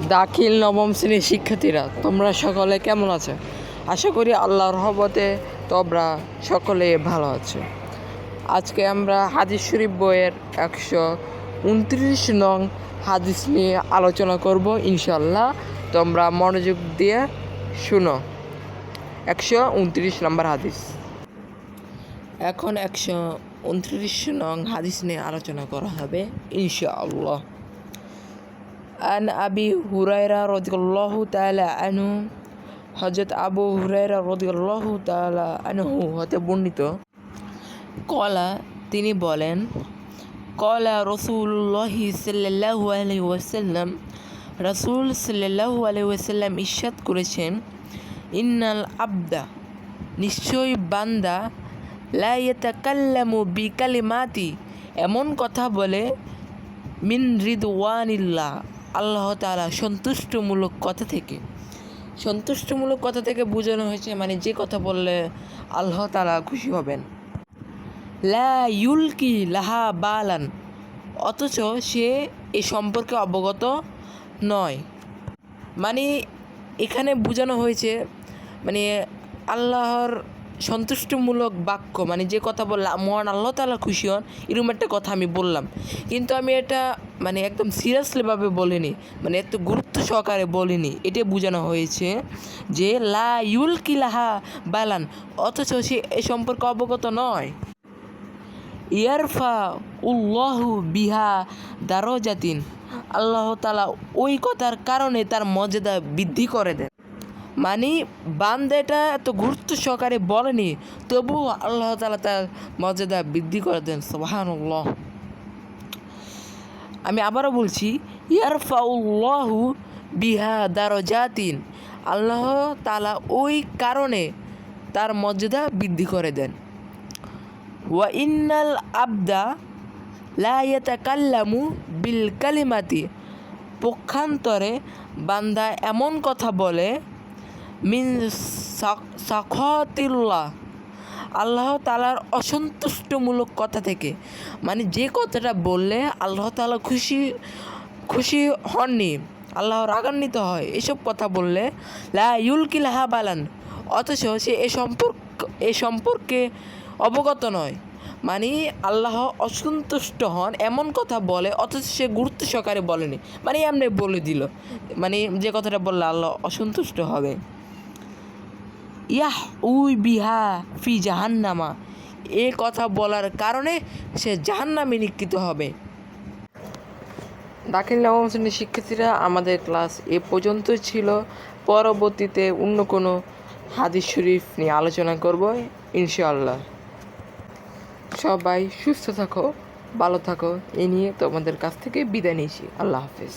দাখিল নবম শ্রেণির শিক্ষার্থীরা, তোমরা সকলে কেমন আছো? আশা করি আল্লাহর রহমতে তোমরা সকলে ভালো আছো। আজকে আমরা হাদিস শরীফ বইয়ের একশো উনত্রিশ নং হাদিস নিয়ে আলোচনা করব ইনশাল্লাহ তোমরা মনোযোগ দিয়ে শুনো। একশো উনত্রিশ নম্বর হাদিস। এখন একশো উনত্রিশ নং হাদিস নিয়ে আলোচনা করা হবে, ইনশাআল্লাহ। আন আবি হুরাইরা রদিয়াল্লাহু তাআলা আনহু হযরত আবু হুরাইরা রদিয়াল্লাহু তাআলা আনহু হতে বর্ণিত। কলা তিনি বলেন কলা রসুল্লাহ সাল্লাল্লাহু আলাইহি ওয়াসাল্লাম, রাসূল সাল্লাল্লাহু আলাইহি ওয়াসাল্লাম ইরশাদ করেছেন, ইন্নাল আবদা নিশ্চয়ই বান্দা, লা ইয়াতাকাল্লামু বিকালিমাতি এমন কথা বলে, মিন রিদওয়ানিল্লাহ আল্লাহ তাআলা সন্তুষ্টমূলক কথা থেকে, সন্তুষ্টমূলক কথা থেকে বোঝানো হয়েছে মানে যে কথা বললে আল্লাহ তাআলা খুশি হবেন। লা ইউলকি লাহা বালান, অথচ সে এ সম্পর্কে অবগত নয়। মানে এখানে বোঝানো হয়েছে মানে আল্লাহর সন্তুষ্টমূলক বাক্য মানে যে কথা বললাম, মহান আল্লাহ তালা খুশি হন, এরকম একটা কথা আমি বললাম। কিন্তু আমি এটা মানে একদম সিরিয়াসলিভাবে বলিনি মানে এত গুরুত্ব সহকারে বলিনি। এটা বোঝানো হয়েছে যে, লা ইউল কি লাহা বালান, অথচ সে এ সম্পর্কে অবগত নয়। ইয়ারফা উল্লাহু বিহা দারজাতিন, আল্লাহ তালা ওই কথার কারণে তার মর্যাদা বৃদ্ধি করে দেন। মানে বান্দাটা এত গুরুত্ব সহকারে বলেনি তবু আল্লাহ তালা তার মর্যাদা বৃদ্ধি করে দেন সোহানুল্লাহ আমি আবারও বলছি ইয়ার ইয়ারফাউল্লাহু বিহা দারজাতিন। আল্লাহ তালা ওই কারণে তার মর্যাদা বৃদ্ধি করে দেন। ওয়া ইন্নাল আবদা লা ইয়াতাকাল্লামু বিল কালিমাতি। পক্ষান্তরে বান্দা এমন কথা বলে মিন সাখতিল্লাহ আল্লাহ তালার অসন্তুষ্টমূলক কথা থেকে। মানে যে কথাটা বললে আল্লাহ তালা খুশি খুশি হননি, আল্লাহ রাগান্বিত হয়, এসব কথা বললে লা ইউলকি লাহা বালান অথচ সে এ সম্পর্ক, এ সম্পর্কে অবগত নয়। মানে আল্লাহ অসন্তুষ্ট হন, এমন কথা বলে, অথচ সে গুরুত্ব সহকারে বলেনি। মানে এমনি বলে দিল। মানে যে কথাটা বললে আল্লাহ অসন্তুষ্ট হবে। ইয়াহ উই বিহা ফি জাহান্নামা। এ কথা বলার কারণে সে জাহান্নামে নিক্ষিত হবে। দাখিল নবম শ্রেণির শিক্ষার্থীরা আমাদের ক্লাস এ পর্যন্ত ছিল। পরবর্তীতে অন্য কোনো হাদিস শরীফ নিয়ে আলোচনা করব, ইনশাআল্লাহ। সবাই সুস্থ থাকো, ভালো থাকো, এ নিয়ে তোমাদের কাছ থেকে বিদায় নিয়েছি। আল্লাহ হাফেজ।